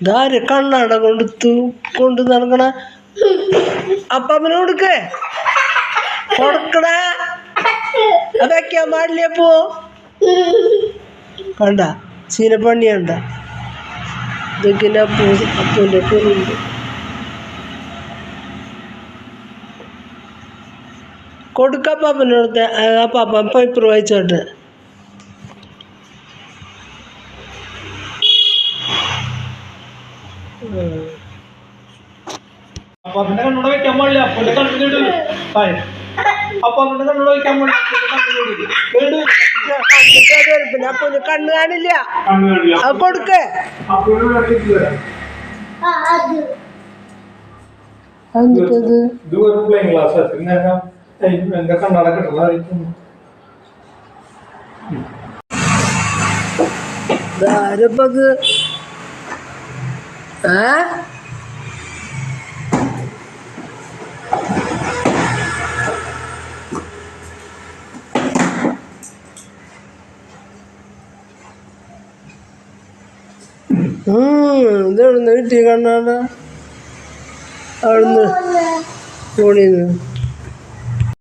ഇതാര് കണ്ണട കൊടുത്തു കൊണ്ട് നടക്കണ? അപ്പമ്മനെ കൊടുക്കേ. കൊടുക്കണേ അതൊക്കെയാ വെക്കാൻ പാടില്ല പോ കണ്ട ചീനപ്പണ്ണി കണ്ട ഇതൊക്കെ അപ്പൂ അപ്പൂന്റെ കുറുണ്ട് കൊടുക്കപ്പാപ്പനോടത്തെ അപ്പാപ്പ പൈപ്പർ വായിച്ചോട്ടെ അപ്പൊ അവന്റെ കണ്ണൂടെ വെക്കാൻ പാടില്ല. അപ്പന്റെ കണ്ണിലിട് ഹായ്. അപ്പൊ അവന്റെ കണ്ണൂടെ വെക്കാൻ പാടില്ല. അപ്പൂന് കണ്ണ് കാണില്ല. അത് കൊടുക്കേ. എന്നിട്ടത് ഇത് വെറും പ്ലെയിൻ ഗ്ലാസ് പിന്നെ എന്റെ കണ്ണട കിട്ടുന്നതായിരിക്കും ഇതാരപ്പത്? ഏ? ഇതെവിടുന്ന് കിട്ടിയ കണ്ണാട? അവിടുന്ന് ഫോണിൽ നിന്ന്.